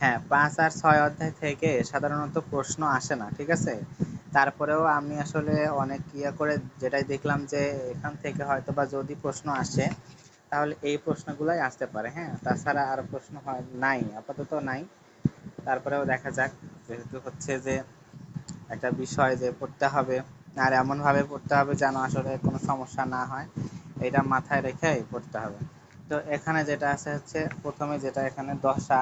হ্যাঁ পাঁচ আর ছয় অধ্যায় থেকে সাধারণত প্রশ্ন আসে না, ঠিক আছে? তারপরেও আমি আসলে অনেক ইয়ে করে যেটাই দেখলাম যে এখান থেকে হয়তো বা যদি প্রশ্ন আসে, তাহলে এই প্রশ্নগুলোই আসতে পারে হ্যাঁ? তাছাড়া আর প্রশ্ন হয় নাই, আপাতত নাই। তারপরেও দেখা যাক, যেহেতু হচ্ছে যে একটা বিষয় যে পড়তে হবে, আর এমনভাবে পড়তে হবে যেন আসলে কোনো সমস্যা না হয়, এটা মাথায় রেখেই পড়তে হবে। তো এখানে যেটা আছে হচ্ছে, প্রথমে যেটা এখানে দশা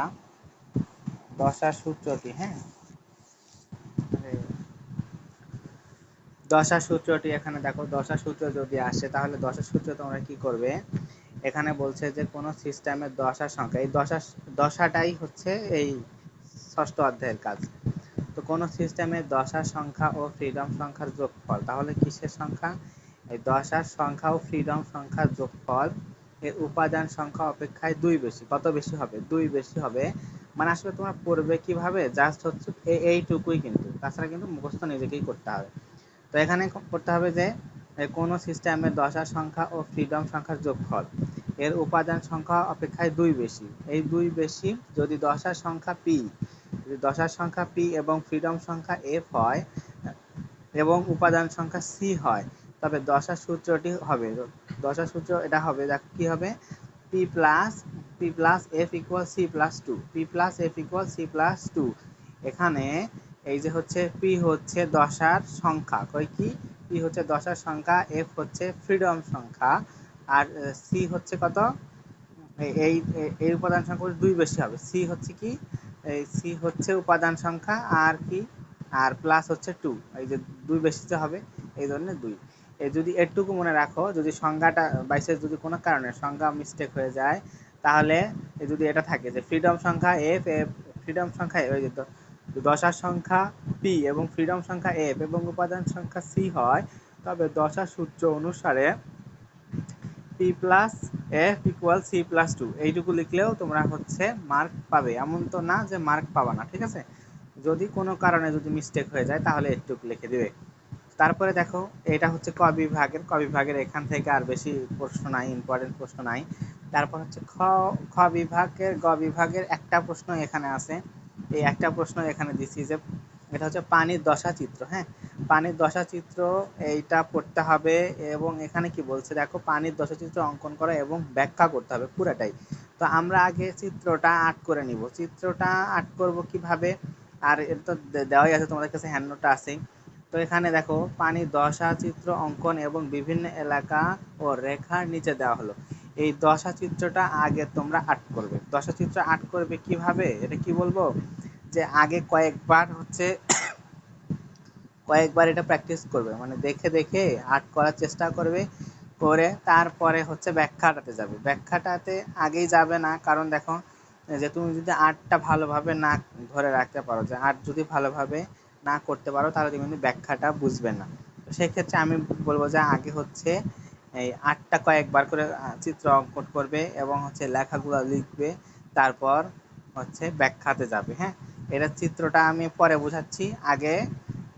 দশা সূত্রটি হ্যাঁ? দশা সূত্রটি এখানে দেখো দশা সূত্র যদি আসে, তাহলে দশা সূত্র তোমরা কি করবে? এখানে বলছে যে কোনো সিস্টেমের দশা সংখ্যা, এই দশা দশাটাই হচ্ছে এই ষষ্ঠ অধ্যায়ের কাজ। তো কোনো সিস্টেমের দশার সংখ্যা ও ফ্রিডম সংখ্যার যোগফল, তাহলে কিসের সংখ্যা? এই দশার সংখ্যা ও ফ্রিডম সংখ্যার যোগফল এর উপাদান সংখ্যা অপেক্ষায় দুই বেশি, কত বেশি হবে? দুই বেশি হবে মানে আসলে তোমার পড়বে কীভাবে? জাস্ট হচ্ছে এইটুকুই কিন্তু। তাছাড়া কিন্তু মুখস্থ নিজেকেই করতে হবে। তো এখানে করতে হবে যে কোনো সিস্টেমের দশার সংখ্যা ও ফ্রিডম সংখ্যার যোগফল। এর উপাদান সংখ্যা অপেক্ষায় দুই বেশি। এই দুই বেশি যদি দশার সংখ্যা পি যদি দশার সংখ্যা পি এবং ফ্রিডম সংখ্যা এফ হয়, এবং উপাদান সংখ্যা সি হয়, তবে দশার সূত্রটি হবে। দশার সূত্র এটা হবে কি হবে? P plus P plus F equal C plus two P plus F equal C plus two এখানে এই যে হচ্ছে পি হচ্ছে দশার সংখ্যা। কই কি? পি হচ্ছে দশার সংখ্যা এফ হচ্ছে ফ্রিডম সংখ্যা। আর সি হচ্ছে কত? এই এই উপাদান সংখ্যা দুই বেশি হবে। সি হচ্ছে কি? এই সি হচ্ছে উপাদান সংখ্যা, আর কি? আর প্লাস হচ্ছে টু এই যে দুই বেশিতে হবে, এই ধরনের দুই। যদি এটুকু মনে রাখো, যদি সংজ্ঞাটা বাইসের যদি কোনো কারণে সংজ্ঞা মিস্টেক হয়ে যায় তাহলে যদি এটা থাকে যে ফ্রিডম সংখ্যা এফ এফ ফ্রিডম সংখ্যা ওই যে দশার সংখ্যা পি এবং ফ্রিডম সংখ্যা এফ এবং উপাদান সংখ্যা সি হয়, তবে দশার সূত্র অনুসারে P plus F equal C plus two এইটুকু লিখলেও তোমরা হচ্ছে মার্ক পাবে। এমন তো না যে মার্ক পাবা না, ঠিক আছে? যদি কোনো কারণে যদি মিস্টেক হয়ে যায়, তাহলে একটুকু লিখে দিবে। তারপরে দেখো, এটা হচ্ছে ক বিভাগের এখান থেকে আর বেশি প্রশ্ন নাই ইম্পর্টেন্ট প্রশ্ন নাই। তারপর হচ্ছে খ খ বিভাগের, গ বিভাগের একটা প্রশ্ন এখানে আছে। এই একটা প্রশ্ন এখানে দিছি যে এটা হচ্ছে পানির দশা চিত্র হ্যাঁ? পানির দশা চিত্র এইটা পড়তে হবে এবং এখানে কি বলছে? দেখো, পানির দশা চিত্র অঙ্কন করা এবং ব্যাখ্যা করতে হবে পুরাটাই। তো আমরা আগে চিত্রটা আর্ট করে নিব। চিত্রটা আর্ট করব কীভাবে? আর এর তো দেওয়াই আছে, তোমাদের কাছে হ্যান্ড নোটটা আছেই। তো এখানে দেখো, পানির দশা চিত্র অঙ্কন এবং বিভিন্ন এলাকা ও রেখার নিচে দেওয়া হলো। এই দশা চিত্রটা আগে তোমরা আর্ট করবে। দশা চিত্র আর্ট করবে কীভাবে? এটা কি বলব? যে আগে কয়েকবার হচ্ছে কয়েকবার এটা প্র্যাকটিস করবে। মানে দেখে দেখে আর্ট করার চেষ্টা করবে, করে তারপরে হচ্ছে ব্যাখ্যাটাতে যাবে। ব্যাখ্যাটাতে আগেই যাবে না, কারণ দেখো, যে তুমি যদি আর্টটা ভালোভাবে না ধরে রাখতে পারো, যে আর্ট যদি ভালোভাবে না করতে পারো, তাহলে তুমি কিন্তু ব্যাখ্যাটা বুঝবে না। সেক্ষেত্রে আমি বলব যে আগে হচ্ছে এই আটটা কয়েকবার করে চিত্র অঙ্কন করবে এবং হচ্ছে লেখাগুলো লিখবে, তারপর হচ্ছে ব্যাখ্যাতে যাবে হ্যাঁ? এটা চিত্রটা আমি পরে বুঝাচ্ছি, আগে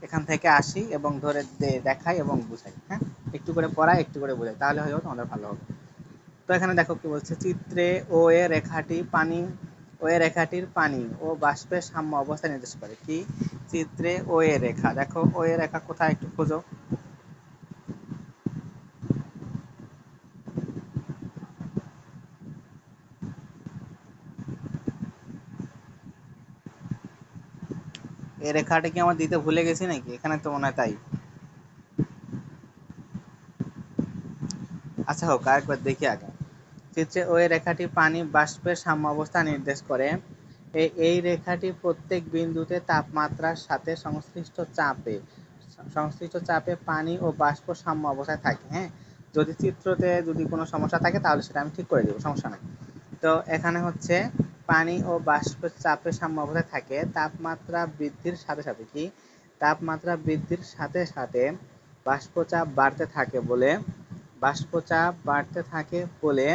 এখান থেকে আসি এবং ধরে দেখাই এবং বুঝাই হ্যাঁ? একটু করে পড়াই, একটু করে বোঝাই, তাহলে হয়তো তোমাদের ভালো হবে। তো এখানে দেখো কি বলছে, চিত্রে ও এ রেখাটি পানি, ও এ রেখাটির পানি ও বাষ্পের সাম্য অবস্থা নির্দেশ করে। কি? চিত্রে ও এ রেখা, দেখো ও এ রেখা কোথায় একটু খোঁজো। এই রেখাটা কি আমার দিতে ভুলে গেছি নাকি? এখানে তো মনে হয় তাই। আচ্ছা হোক, আরেকবার দেখি আগে। চিত্রে ওই রেখাটি পানি বাষ্পের সাম্য অবস্থা নির্দেশ করে। এই রেখাটি প্রত্যেক বিন্দুতে তাপমাত্রার সাথে সংশ্লিষ্ট চাপে সংশ্লিষ্ট চাপে পানি ও বাষ্প সাম্য অবস্থায় থাকে হ্যাঁ? যদি চিত্রতে যদি কোনো সমস্যা থাকে, তাহলে সেটা আমি ঠিক করে দেবো, সমস্যা নেই। তো এখানে হচ্ছে পানি ও বাষ্প চাপের সাম্য অবস্থায় থাকে। তাপমাত্রা বৃদ্ধির সাথে সাথে কি? তাপমাত্রা বৃদ্ধির সাথে সাথে বাষ্পচাপ বাড়তে থাকে বলে, বাষ্পচাপ বাড়তে থাকে বলে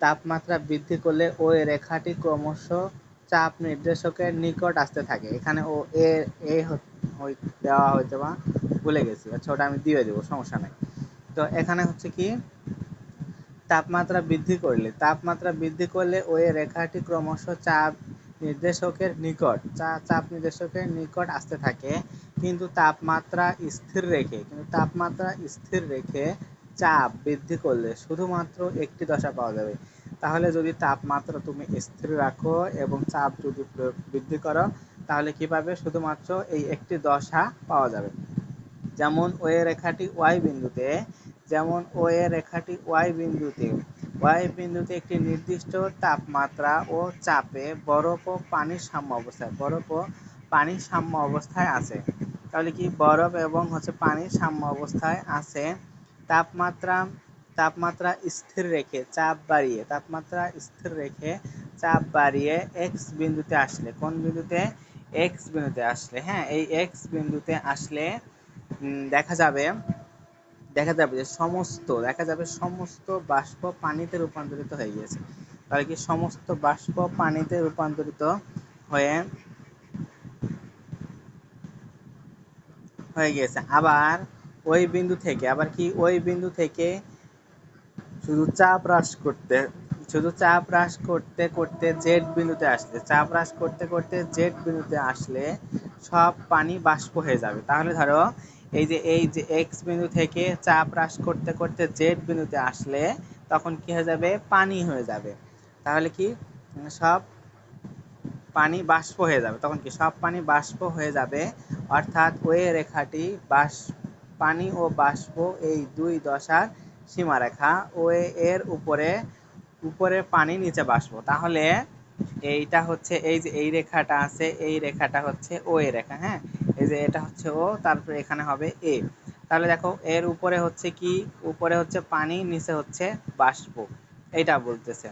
তাপমাত্রা বৃদ্ধি করলে ওই রেখাটি ক্রমশ চাপ নির্দেশকের নিকট আসতে থাকে। এখানে ও, এ এ দেওয়া হয়তো বা ভুলে গেছি আচ্ছা ওটা আমি দিয়ে দেবো, সমস্যা নেই। তো এখানে হচ্ছে কি? তাপমাত্রা বৃদ্ধি করলে, তাপমাত্রা বৃদ্ধি করলে ওই রেখাটি ক্রমশ চাপ নির্দেশকের নিকট চাপ নির্দেশকের নিকট আসতে থাকে। কিন্তু তাপমাত্রা স্থির রেখে, কিন্তু তাপমাত্রা স্থির রেখে চাপ বৃদ্ধি করলে শুধুমাত্র একটি দশা পাওয়া যাবে। তাহলে যদি তাপমাত্রা তুমি স্থির রাখো এবং চাপ যদি বৃদ্ধি করো, তাহলে কি পাবে? শুধুমাত্র এই একটি দশা পাওয়া যাবে। যেমন ওয়ে রেখাটি ওয়াই বিন্দুতে যেমন ওয়ে রেখাটি ওয়াই বিন্দুতে। ওয়াই বিন্দুতে একটি নির্দিষ্ট তাপমাত্রা ও চাপে বরফ ও পানির সাম্য অবস্থায়, বরফ ও পানির সাম্য অবস্থায় আছে। তাহলে কি বরফ এবং হচ্ছে পানির সাম্য অবস্থায় আছে? তাপমাত্রা তাপমাত্রা স্থির রেখে চাপ বাড়িয়ে, তাপমাত্রা স্থির রেখে চাপ বাড়িয়ে এক্স বিন্দুতে আসলে, কোন বিন্দুতে? এক্স বিন্দুতে আসলে হ্যাঁ এই এক্স বিন্দুতে আসলে দেখা যাবে দেখা যাবে যে সমস্ত, দেখা যাবে সমস্ত বাষ্প পানিতে রূপান্তরিত হয়ে গিয়েছে। তাহলে কি সমস্ত বাষ্প পানিতে রূপান্তরিত হয়ে হয়ে গিয়েছে? আবার ওই বিন্দু থেকে, আবার কি ওই বিন্দু থেকে শুধু চাপ হ্রাস করতে, শুধু চাপ হ্রাস করতে করতে জেড বিন্দুতে আসলে, চাপ হ্রাস করতে করতে জেড বিন্দুতে আসলে সব পানি বাষ্প হয়ে যাবে। তাহলে ধরো এই যে এই যে এক্স বিন্দু থেকে চাপ হ্রাস করতে করতে জেড বিন্দুতে আসলে তখন কি হয়ে যাবে? পানি হয়ে যাবে। তাহলে কি? সব পানি বাষ্প হয়ে যাবে। তখন কি? সব পানি বাষ্প হয়ে যাবে। অর্থাৎ ওই রেখাটি বাষ্প পানি ও বাষ্প এই দুই দশার সীমারেখা। ও এর উপরে উপরে পানি, নিচে বাষ্প। তাহলে এইটা হচ্ছে, এই যে এই রেখাটা আছে, এই রেখাটা হচ্ছে ও রেখা হ্যাঁ? এই যে এটা হচ্ছে ও, তারপরে এখানে হবে এ। তাহলে দেখো, এর উপরে হচ্ছে কি? উপরে হচ্ছে পানি, নিচে হচ্ছে বাষ্প। এইটা বলতেছে।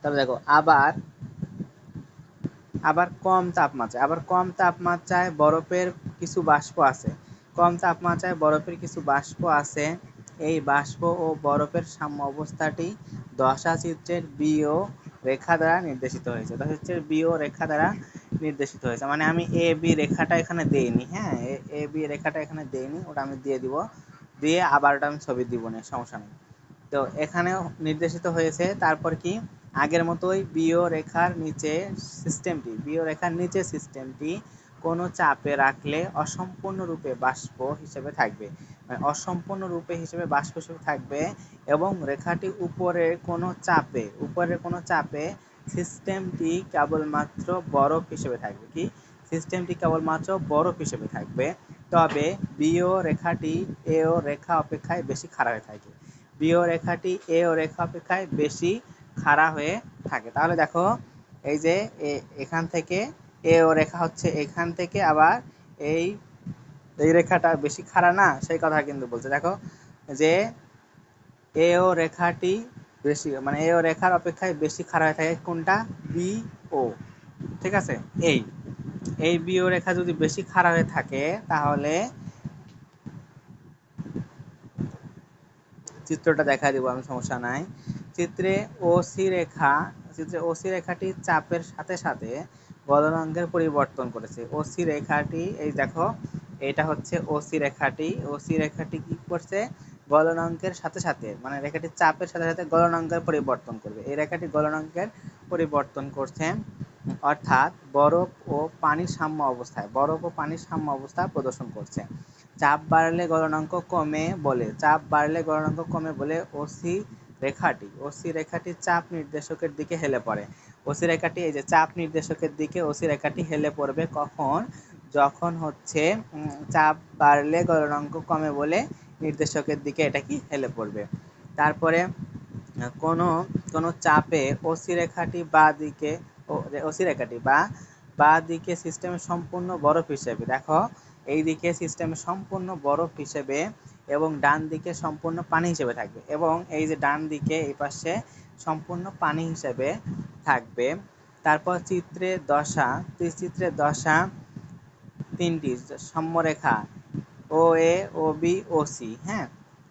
তাহলে দেখো, আবার আবার কম তাপমাত্রায়, আবার কম তাপমাত্রায় বরফের কিছু বাষ্প আছে। কম তাপমাত্রায় বরফের কিছু বাষ্প আছে। এই বাষ্প ও বরফের সাম্য অবস্থাটি দশা চিত্রের বিও রেখা দ্বারা নির্দেশিত হয়েছে। দশা চিত্রের বিও রেখা দ্বারা নির্দেশিত হয়েছে। মানে আমি এ বি রেখাটা এখানে দেইনি হ্যাঁ? এ বি রেখাটা এখানে দেইনি, ওটা আমি দিয়ে দিব। দিয়ে আবার ওটা আমি ছবি দিব না সমস্যা নেই। তো এখানেও নির্দেশিত হয়েছে, তারপর কি? আগের মতোই বিও রেখার নিচে সিস্টেমটি বিও রেখার নিচে সিস্টেমটি কোনো চাপে রাখলে অসম্পূর্ণ রূপে বাষ্প হিসেবে থাকবে। মানে অসম্পূর্ণ রূপে হিসেবে বাষ্প হিসেবে থাকবে এবং রেখাটি উপরে কোনো চাপে, উপরের কোনো চাপে সিস্টেমটি কেবলমাত্র বরফ হিসেবে থাকবে। কি? সিস্টেমটি কেবলমাত্র বরফ হিসেবে থাকবে। তবে বিও রেখাটি এও রেখা অপেক্ষায় বেশি খাড়া হয়ে থাকে। বিও রেখাটি এও রেখা অপেক্ষায় বেশি খাড়া হয়ে থাকে। তাহলে দেখো, এই যে এখান থেকে এ ও রেখা হচ্ছে এখান থেকে আবার এই এই রেখাটা বেশি খাড়া না? সেই কথা কিন্তু বলছে। দেখো, যে এ ও রেখাটি বেশি মানে এ রেখার অপেক্ষায় বেশি খাড়া হয়ে থাকে কোনটা? B O. ঠিক আছে? এই এই বি ও রেখা যদি বেশি খাড়া হয়ে থাকে, তাহলে চিত্রটা দেখা দিব আমি, সমস্যা নাই। চিত্রে ওসি রেখা, চিত্রে ওসি রেখাটি চাপের সাথে সাথে গলনাঙ্কের পরিবর্তন করেছে। ওসি রেখাটি, এই দেখো, এটা হচ্ছে ওসি রেখাটি। ওসি রেখাটি কি করছে? গলনাঙ্কের সাথে সাথে মানে রেখাটি চাপের সাথে সাথে গলনাঙ্কের পরিবর্তন করবে। এই রেখাটি গলনাঙ্কের পরিবর্তন করছে, অর্থাৎ বরফ ও পানির সাম্য অবস্থায়, বরফ ও পানির সাম্য অবস্থা প্রদর্শন করছে। চাপ বাড়লে গলনাঙ্ক কমে বলে, চাপ বাড়লে গলনাঙ্ক কমে বলে ওসি রেখাটি ওসি রেখাটি চাপ নির্দেশকের দিকে হেলে পড়ে। ওসি রেখাটি, এই যে চাপ নির্দেশকের দিকে ওসি রেখাটি হেলে পড়বে কখন? যখন হচ্ছে চাপ বাড়লে গলনাঙ্ক কমে বলে নির্দেশকের দিকে এটা কি হেলে পড়বে। তারপরে, কোনো কোনো চাপে ওসি রেখাটি বা দিকে ওসি রেখাটি বা বা দিকে সিস্টেমের সম্পূর্ণ বরফ হিসেবে, দেখো, এই দিকে সিস্টেমের সম্পূর্ণ বরফ হিসেবে এবং ডান দিকে সম্পূর্ণ পানি হিসেবে থাকবে এবং এই যে ডান দিকে এই পাশে সম্পূর্ণ পানি হিসেবে থাকবে। তারপর চিত্রে দশা চিত্রে দশা, তিনটি, সম্যরেখা ও A O B O C হ্যাঁ?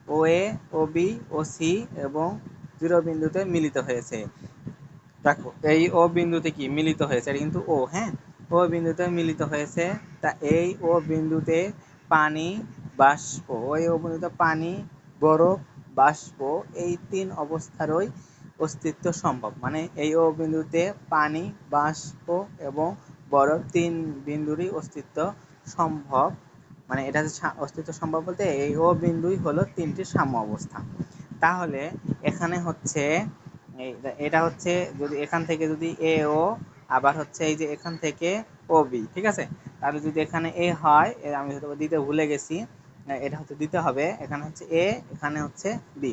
O A O B O C এবং জিরো বিন্দুতে মিলিত হয়েছে। দেখো, এই ও বিন্দুতে কি? মিলিত হয়েছে, এটা কিন্তু ও হ্যাঁ? ও বিন্দুতে মিলিত হয়েছে, তা এই ও বিন্দুতে পানি, বাষ্প ওই ও বিন্দুতে পানি, বরফ, বাষ্প, এই তিন অবস্থারই অস্তিত্ব সম্ভব। মানে এই ও বিন্দুতে পানি, বাষ্প এবং বরফ তিন বিন্দুরই অস্তিত্ব সম্ভব। মানে এটা অস্তিত্ব সম্ভব বলতে এই ও বিন্দুই হলো তিনটি সাম্য অবস্থা। তাহলে এখানে হচ্ছে এটা হচ্ছে যদি এখান থেকে যদি এ, ও, আবার হচ্ছে এই যে এখান থেকে ও, বি, ঠিক আছে? তাহলে যদি এখানে এ হয় আমি হয়তো দিতে ভুলে গেছি এটা হচ্ছে দিতে হবে। এখানে হচ্ছে এ, এখানে হচ্ছে বি।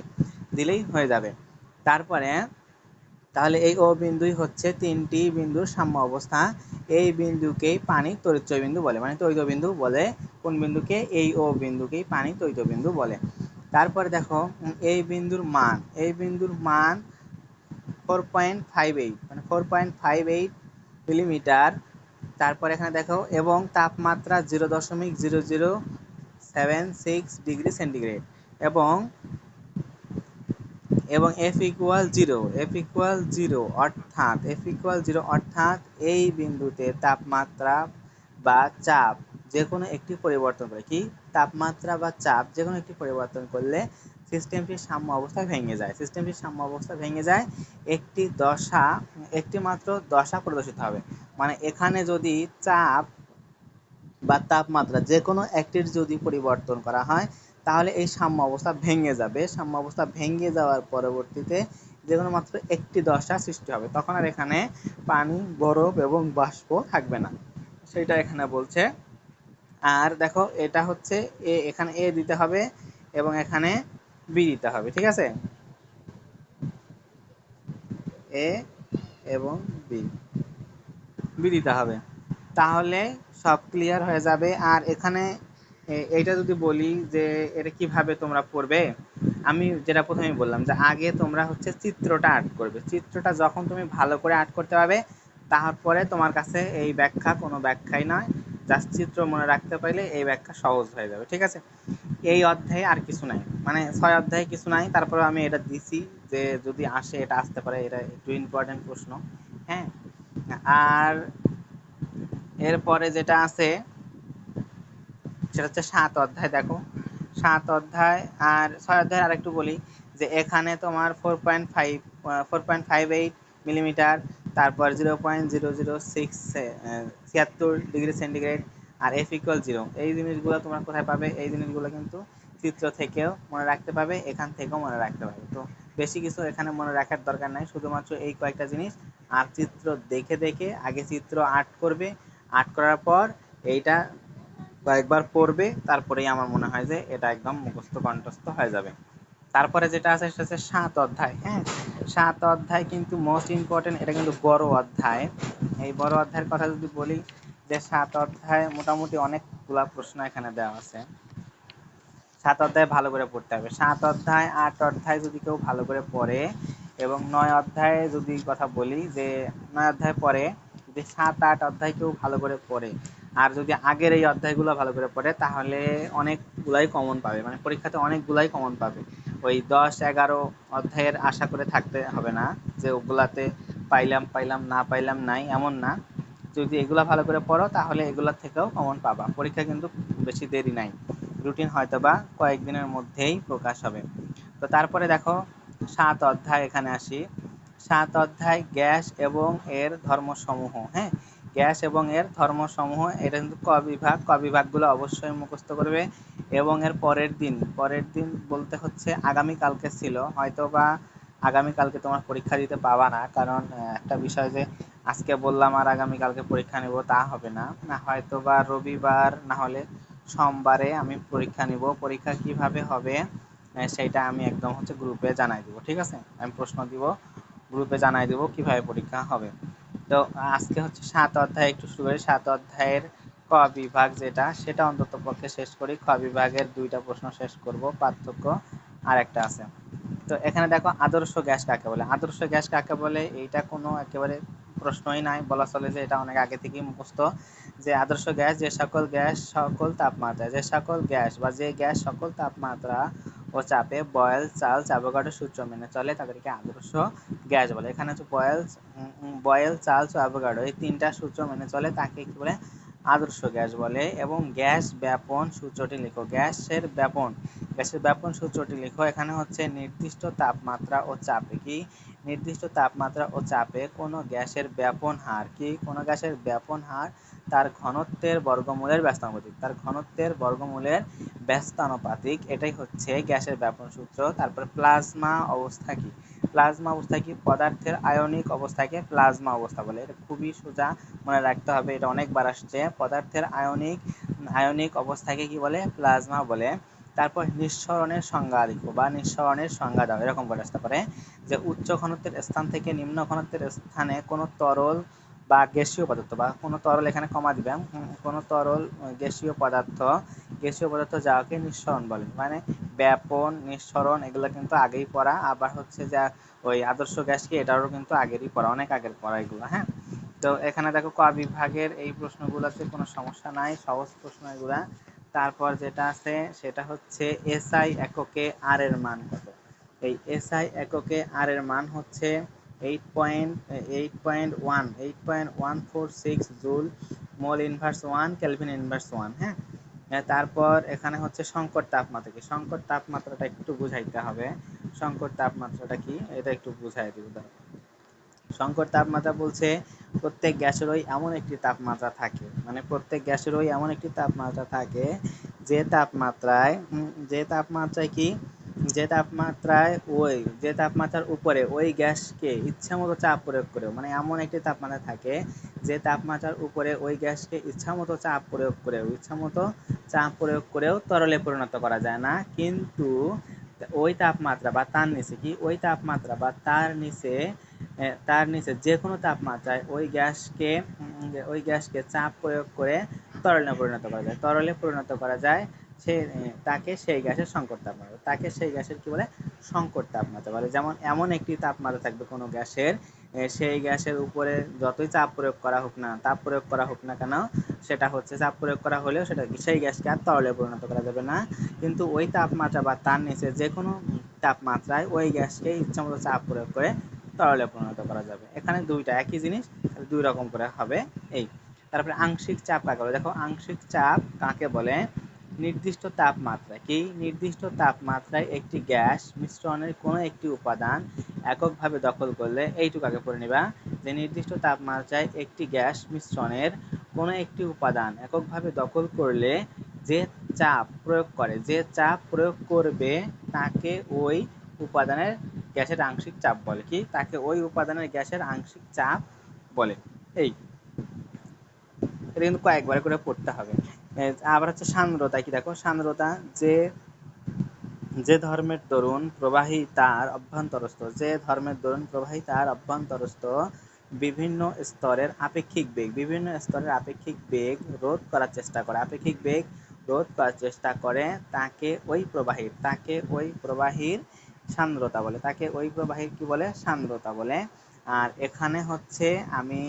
দিলেই হয়ে যাবে। তারপরে তাহলে এই ও বিন্দুই হচ্ছে তিনটি বিন্দুর সাম্য অবস্থা। এই বিন্দুকেই পানি তরিত বিন্দু বলে মানে তৈত বিন্দু বলে। কোন বিন্দুকে? এই ও বিন্দুকেই পানি তৈত বিন্দু বলে। তারপরে দেখো এই বিন্দুর মান, এই বিন্দুর মান ফোর পয়েন্ট ফাইভ এইট মানে four point five eight millimetre তারপর এখানে দেখো, এবং তাপমাত্রা জিরো দশমিক zero zero seven six degree centigrade এবং এবং F equal zero F equal zero অর্থাৎ এফ ইকুয়াল জিরো অর্থাৎ এই বিন্দুতে তাপমাত্রা বা চাপ যে কোনো একটি পরিবর্তন করে, কি? তাপমাত্রা বা চাপ যে কোনো একটি পরিবর্তন করলে সিস্টেমটির সাম্য অবস্থা ভেঙে যায়। সিস্টেমটির সাম্য অবস্থা ভেঙে যায়, একটি দশা, একটি মাত্র দশা প্রদর্শিত হবে। মানে এখানে যদি চাপ বা তাপমাত্রা যে কোনো একটির যদি পরিবর্তন করা হয় তাহলে এই সাম্য অবস্থা ভেঙে যাবে। সাম্য অবস্থা ভেঙে যাওয়ার পরবর্তীতে যে কোনো মাত্র একটি দশা সৃষ্টি হবে। তখন আর এখানে পানি, বরফ এবং বাষ্প থাকবে না। সেটা এখানে বলছে। আর দেখো, এটা হচ্ছে এ, এখানে এ দিতে হবে এবং এখানে বি দিতে হবে, ঠিক আছে? এ এবং বি। বি দিতে হবে। তাহলে সব ক্লিয়ার হয়ে যাবে। আর এখানে এইটা যদি বলি যে এটা কীভাবে তোমরা পড়বে আমি যেটা প্রথমে বললাম যে আগে তোমরা হচ্ছে চিত্রটা আর্ট করবে। চিত্রটা যখন তুমি ভালো করে আর্ট করতে পারবে, তারপরে তোমার কাছে এই ব্যাখ্যা কোনো ব্যাখ্যাই নয়, জাস্ট চিত্র মনে রাখতে পারলে এই ব্যাখ্যা সহজ হয়ে যাবে, ঠিক আছে? এই অধ্যায়ে আর কিছু নাই। মানে ছয় অধ্যায়ে কিছু নাই তারপরে আমি এটা দিছি যে যদি আসে, এটা আসতে পারে, এটা একটু ইম্পর্টেন্ট প্রশ্ন হ্যাঁ? আর এরপরে যেটা আছে সেটা হচ্ছে সাত অধ্যায়, দেখো। সাত অধ্যায় আর ছয় অধ্যায় আরেকটু বলি যে এখানে তোমার four point five four point five eight millimetre তারপর zero point zero zero six ছিয়াত্তর ডিগ্রি সেন্টিগ্রেড আর এফ ইকুয়াল জিরো এই জিনিসগুলো তোমরা কোথায় পাবে? এই জিনিসগুলো কিন্তু চিত্র থেকেও মনে রাখতে পাবে, এখান থেকেও মনে রাখতে পারবে তো বেশি কিছু এখানে মনে রাখার দরকার নাই, শুধুমাত্র এই কয়েকটা জিনিস। আর চিত্র দেখে দেখে আগে চিত্র আর্ট করবে। আর্ট করার পর এইটা কয়েকবার পড়বে, তারপরেই আমার মনে হয় যে এটা একদম মুখস্থ কণ্ঠস্থ হয়ে যাবে। তারপরে যেটা আছে সেটা হচ্ছে সাত অধ্যায় হ্যাঁ? সাত অধ্যায় কিন্তু মোস্ট ইম্পর্টেন্ট এটা কিন্তু বড় অধ্যায়। এই বড় অধ্যায়ের কথা যদি বলি, যে সাত অধ্যায় মোটামুটি অনেকগুলা প্রশ্ন এখানে দেওয়া আছে। সাত অধ্যায় ভালো করে পড়তে হবে। সাত অধ্যায়, আট অধ্যায় যদি কেউ ভালো করে পড়ে, এবং নয় অধ্যায়ে যদি কথা বলি, যে নয় অধ্যায় পড়ে, যদি সাত, আট অধ্যায় কেউ ভালো করে পড়ে আর যদি আগের এই অধ্যায়গুলো ভালো করে পড়ে, তাহলে অনেকগুলাই কমন পাবে। মানে পরীক্ষাতে অনেকগুলাই কমন পাবে। ওই দশ, এগারো অধ্যায়ের আশা করে থাকতে হবে না যে ওগুলাতে পাইলাম পাইলাম, না পাইলাম, নাই এমন না। যদি এগুলা ভালো করে পড়ো, তাহলে এগুলোর থেকেও কমন পাবা। পরীক্ষা কিন্তু বেশি দেরি নাই। রুটিন হয়তো বা কয়েকদিনের মধ্যেই প্রকাশ হবে। তো তারপরে দেখো, সাত অধ্যায় এখানে আসি। সাত অধ্যায় গ্যাস এবং এর ধর্মসমূহ হ্যাঁ? গ্যাস এবং এর ধর্মসমূহ এটা কিন্তু ক বিভাগ ক বিভাগগুলো অবশ্যই মুখস্থ করবে। এবং এর পরের দিন পরের দিন বলতে হচ্ছে আগামীকালকে ছিল হয়তো বা আগামীকালকে তোমার পরীক্ষা দিতে পাবা না, কারণ একটা বিষয় যে আজকে বললাম আর আগামীকালকে পরীক্ষা নেব তা হবে না। না হয়তো বা রবিবার, না হলে সোমবারে আমি পরীক্ষা নিব। পরীক্ষা কীভাবে হবে সেটা আমি একদম হচ্ছে গ্রুপে জানাই দিব, ঠিক আছে? আমি প্রশ্ন দিব গ্রুপে জানাই দিব কীভাবে পরীক্ষা হবে। তো আজকে হচ্ছে সাত অধ্যায়, একটু শুরু করি। সাত অধ্যায়ের ক বিভাগ যেটা, সেটা অন্তত পক্ষে শেষ করি। ক বিভাগের দুইটা প্রশ্ন শেষ করব, পার্থক্য আর একটা আছে। তো এখানে দেখো, আদর্শ গ্যাস কাকে বলে? আদর্শ গ্যাস কাকে বলে? এইটা কোনো একেবারে প্রশ্নই নাই। বলা চলে যে এটা অনেক আগে থেকেই মুখস্থ যে আদর্শ গ্যাস যে সকল গ্যাস সকল তাপমাত্রা যে সকল গ্যাস বা যে গ্যাস সকল তাপমাত্রা ও চাপে বয়েল, চাল অ্যাভোগাড্রো সূত্র মেনে চলে তাদেরকে আদর্শ গ্যাস বলে। এখানে হচ্ছে বয়েল বয়েল ও অ্যাভোগাড্রো এই তিনটা সূত্র মেনে চলে তাকে কি বলে? আদর্শ গ্যাস বলে এবং গ্যাস ব্যাপন সূত্রটি লিখো। গ্যাসের ব্যাপন গ্যাসের ব্যাপন সূত্রটি লিখো। এখানে হচ্ছে নির্দিষ্ট তাপমাত্রা ও চাপে কি? নির্দিষ্ট তাপমাত্রা ও চাপে কোনো গ্যাসের ব্যাপন হার কি? কোনো গ্যাসের ব্যাপন হার তার ঘনত্বের বর্গমূলের ব্যস্তানুপাতিক। তার ঘনত্বের বর্গমূলের ব্যস্তানুপাতিক এটাই হচ্ছে গ্যাসের ব্যাপন সূত্র। তারপর প্লাজমা অবস্থা কি? প্লাজমা অবস্থা কি পদার্থের আয়নিক অবস্থাকে প্লাজমা অবস্থা বলে? এটা খুবই সোজা মনে রাখতে হবে, এটা অনেকবার আসছে। পদার্থের আয়নিক আয়নিক অবস্থাকে কি বলে? প্লাজমা বলে। তারপর নিঃসরণের সংজ্ঞা লিখো বা নিঃসরণের সংজ্ঞা দাও, এরকম করে আসতে পারে। যে উচ্চ ঘনত্বের স্থান থেকে নিম্ন ঘনত্বের স্থানে কোনো তরল বা গ্যাসীয় পদার্থ বা কোনো তরল এখানে কমা দিবেন কোনো তরল গ্যাসীয় পদার্থ গ্যাসীয় পদার্থ যাকে নিঃসরণ বলে। মানে ব্যাপন, নিঃসরণ, এগুলো কিন্তু আগেই পড়া। আবার হচ্ছে যা, ওই আদর্শ গ্যাস কি, এটারও কিন্তু আগেরই পড়া, অনেক আগের পড়া এগুলো হ্যাঁ? তো এখানে দেখো ক বিভাগের এই প্রশ্নগুলোতে কোনো সমস্যা নাই, সহজ প্রশ্ন এগুলা। তারপর যেটা আছে, সেটা হচ্ছে এসআই এককে আর এর মান কত? এই এসআই এককে আর এর মান হচ্ছে eight point eight point one, eight point one four six joule mole inverse one, kelvin inverse one হ্যাঁ? তারপর এখানে হচ্ছে সংকট তাপমাত্রা কি? সংকট তাপমাত্রাটা একটু বুঝাইতে হবে। সংকট তাপমাত্রাটা কি? এটা একটু বুঝাই দিব সংকট তাপমাত্রা বলছে প্রত্যেক গ্যাসেরই এমন একটি তাপমাত্রা থাকে। মানে প্রত্যেক গ্যাসেরই এমন একটি তাপমাত্রা থাকে যে তাপমাত্রায় যে তাপমাত্রায় কি? যে তাপমাত্রায় ওই, যে তাপমাত্রার উপরে ওই গ্যাসকে ইচ্ছা মতো চাপ প্রয়োগ করে মানে এমন একটি তাপমাত্রা থাকে যে তাপমাত্রার উপরে ওই গ্যাসকে ইচ্ছা মতো চাপ প্রয়োগ করেও ইচ্ছা মতো চাপ প্রয়োগ করেও তরলে পরিণত করা যায় না। কিন্তু ওই তাপমাত্রা বা তার নিচে কি? ওই তাপমাত্রা বা তার নিচে তার নিচে যে কোনো তাপমাত্রায় ওই গ্যাসকে ওই গ্যাসকে চাপ প্রয়োগ করে তরলে পরিণত করা যায়। তরলে পরিণত করা যায় সে তাকে সেই গ্যাসের সংকট তাপমাত্রা। তাকে সেই গ্যাসের কি বলে? সংকট তাপমাত্রা বলে। যেমন এমন একটি তাপমাত্রা থাকবে কোনো গ্যাসের সেই গ্যাসের উপরে যতই চাপ প্রয়োগ করা হোক না, তাপ প্রয়োগ করা হোক না কেন, সেটা হচ্ছে চাপ প্রয়োগ করা হলেও সেটা সেই গ্যাসকে আর তরলে পরিণত করা যাবে না। কিন্তু ওই তাপমাত্রা বা তার নিচে যে কোনো তাপমাত্রায় ওই গ্যাসকে ইচ্ছামতো চাপ প্রয়োগ করে তরলে পরিণত করা যাবে। এখানে দুইটা একই জিনিস দুই রকম করে হবে। এই, তারপরে আংশিক চাপ কাকে বলে? দেখো, আংশিক চাপ কাকে বলে? নির্দিষ্ট তাপমাত্রা কি? নির্দিষ্ট তাপমাত্রায় একটি গ্যাস মিশ্রণের কোনো একটি উপাদান এককভাবে দখল করলে এইটুকু আগে পড়ে নিবা যে নির্দিষ্ট তাপমাত্রায় একটি গ্যাস মিশ্রণের কোনো একটি উপাদান এককভাবে দখল করলে যে চাপ প্রয়োগ করে, যে চাপ প্রয়োগ করবে তাকে ওই উপাদানের গ্যাসের আংশিক চাপ বলে। কি? তাকে ওই উপাদানের গ্যাসের আংশিক চাপ বলে। এই। এটা কিন্তু কয়েকবার করে পড়তে হবে। আবার হচ্ছে সান্দ্রতা। কি দেখো? সান্দ্রতা যে যে ধর্মের দরুন প্রবাহী তার অভ্যন্তরস্থ, যে ধর্মের দরুন প্রবাহী তার অভ্যন্তরস্থ, বিভিন্ন স্তরের আপেক্ষিক বেগ, বিভিন্ন স্তরের আপেক্ষিক বেগ রোধ করার চেষ্টা করে। আপেক্ষিক বেগ রোধ করার চেষ্টা করে তাকে ওই প্রবাহীর, তাকে ওই প্রবাহীর সান্দ্রতা বলে, তাকে ওই প্রবাহীর কি বলে? সান্দ্রতা বলে। আর এখানে হচ্ছে আমি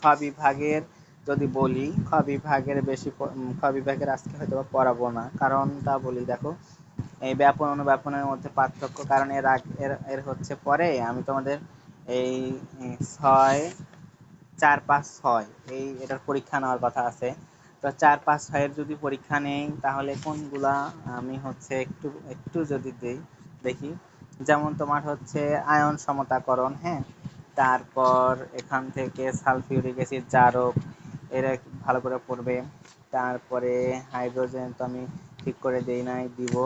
খ বিভাগের যদি বলি, খ বিভাগের বেশি খ বিভাগের আজকে হয়তো পড়াবো না, কারণটা বলি, দেখো। এই ব্যাপন অনুব্যাপনের মধ্যে পার্থক্য, কারণ এর আগ, এর এর হচ্ছে পরে আমি তোমাদের এই ছয়, চার, পাঁচ, ছয়, এই এটার পরীক্ষা নেওয়ার কথা আছে। তো চার, পাঁচ, ছয়ের যদি পরীক্ষা নেই, তাহলে কোনগুলা আমি হচ্ছে একটু একটু যদি দেই, দেখি। যেমন তোমার হচ্ছে আয়ন সমতাকরণ হ্যাঁ? তারপর এখান থেকে সালফিউরিক অ্যাসিড জারক, এরা ভালো করে পড়বে। তারপরে হাইড্রোজেন তো আমি ঠিক করে দেই নাই, দিব।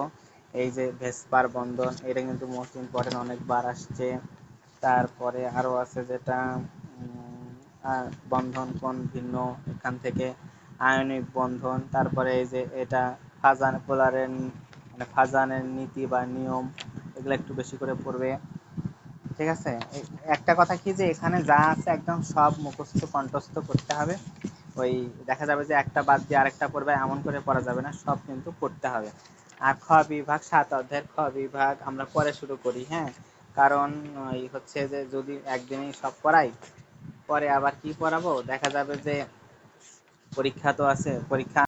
এই যে ভেসপার বন্ধন, এটা কিন্তু মোস্ট ইম্পর্টেন্ট অনেকবার আসছে। তারপরে আরও আছে যেটা বন্ধন কোন ভিন্ন এখান থেকে, আয়নিক বন্ধন, তারপরে এই যে এটা ফাজান পোলারের মানে ফাজানের নীতি বা নিয়ম, এগুলো একটু বেশি করে পড়বে। ঠিক আছে? একটা কথা কি যে এখানে যা আছে একদম সব মুখস্থ, কণ্ঠস্থ করতে হবে। ওই দেখা যাবে যে একটা বাদ দিয়ে আরেকটা পড়বে, এমন করে পড়া যাবে না, সব কিন্তু পড়তে হবে। আর খ বিভাগ, সাত অধ্যায়ের খ বিভাগ আমরা পরে শুরু করি হ্যাঁ? কারণ ওই হচ্ছে যে যদি একদিনেই সব পড়াই, পরে আবার কি পড়াবো? দেখা যাবে যে পরীক্ষা তো আছে, পরীক্ষা